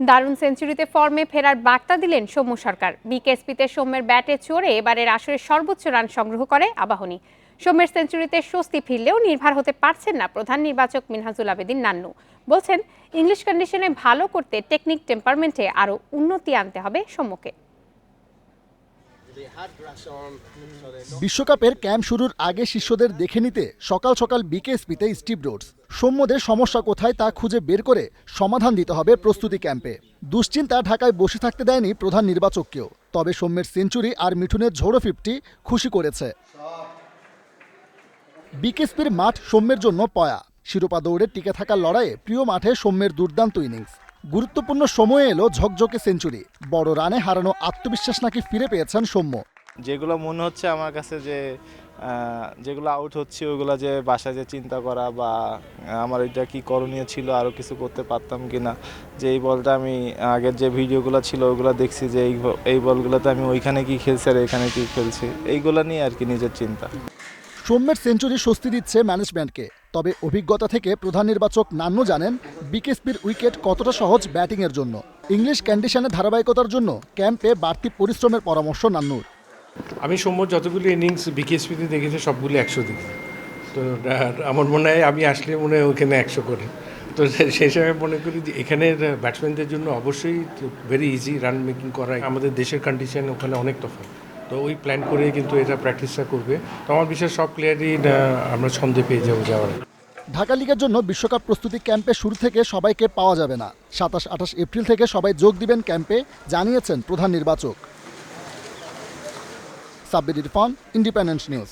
দারুণ সেঞ্চুরিতে ফর্মে ফেরার বার্তা দিলেন সৌম্য সরকার। বিকেএসপিতে সৌম্যের ব্যাটে চড়ে এবারের আসরে সর্বোচ্চ রান সংগ্রহ করে আবাহনী। সৌম্যের সেঞ্চুরিতে স্বস্তি ফিরলেও নির্ভর হতে পারছেন না প্রধান নির্বাচক মিনহাজুল আবেদিন নান্নু। বলছেন, ইংলিশ কন্ডিশনে ভালো করতে টেকনিক টেম্পারমেন্টে আরও উন্নতি আনতে হবে সৌম্যকে। বিশ্বকাপের ক্যাম্প শুরুর আগে শিষ্যদের দেখে নিতে সকাল সকাল বিকেএসপিতে স্টিভ রোডস। সৌম্যদের সমস্যা কোথায় তা খুঁজে বের করে সমাধান দিতে হবে প্রস্তুতি ক্যাম্পে। দুশ্চিন্তা ঢাকায় বসে থাকতে দেয়নি প্রধান নির্বাচককেও। তবে সৌম্যের সেঞ্চুরি আর মিঠুনের ঝোড়ো ফিফটি খুশি করেছে। বিকেএসপির মাঠ সৌম্যের জন্য পয়া। শিরোপা দৌড়ে টিকে থাকার লড়াইয়ে প্রিয় মাঠে সৌম্যের দুর্দান্ত ইনিংস। গুরুত্বপূর্ণ সময়ে এলো ঝকঝকে সেঞ্চুরি। বড় রানে হারানো আত্মবিশ্বাস নাকি ফিরে পেয়েছেন সৌম্য? যেগুলো মনে হচ্ছে আমার কাছে যে যেগুলো আউট হচ্ছে ওইগুলো যে বাসায় যে চিন্তা করা বা আমার এটা কি করণীয় ছিল আরও কিছু করতে পারতাম কি না যে এই বলটা আমি আগের যে ভিডিওগুলো ছিল ওগুলো দেখছি যে এই এই বলগুলোতে আমি ওইখানে কি খেলছি আর এখানে কি খেলছি এইগুলো নিয়ে আর কি নিজের চিন্তা। সৌম্যের সেঞ্চুরি স্বস্তি দিচ্ছে ম্যানেজমেন্টকে তবে অভিজ্ঞতা থেকে প্রধান নির্বাচক নান্নু জানেন, বিকেএসপির উইকেট কতটা সহজ ব্যাটিংয়ের জন্য। ইংলিশ কন্ডিশনে ধারাবাহিকতার জন্য ক্যাম্পে বাড়তি পরিশ্রমের পরামর্শ নান্নুর। আমি সম্ভব যতগুলো ইনিংস বিকেএসপিতে দেখেছি, সবগুলো একশো দিকে তো আমার মনে হয় আমি আসলে মনে হয় ওখানে একশো করে। তো সেই হিসাবে মনে করি যে এখানের ব্যাটসম্যানদের জন্য অবশ্যই ভেরি ইজি রান মেকিং করা আমাদের দেশের কন্ডিশন ওখানে অনেক তফাৎ। তো ওই প্ল্যান করে কিন্তু এটা প্র্যাকটিসটা করবে। তো আমার বিশ্বাস সব প্লেয়ারই আমরা ছন্দে পেয়ে যাব যাওয়ার। ঢাকা লিগের জন্য বিশ্বকাপ প্রস্তুতি ক্যাম্পে শুরু থেকে সবাইকে পাওয়া যাবে না। সাতাশ আঠাশ এপ্রিল থেকে সবাই যোগ দিবেন ক্যাম্পে, জানিয়েছেন প্রধান নির্বাচক। Sabbir Irfan independence news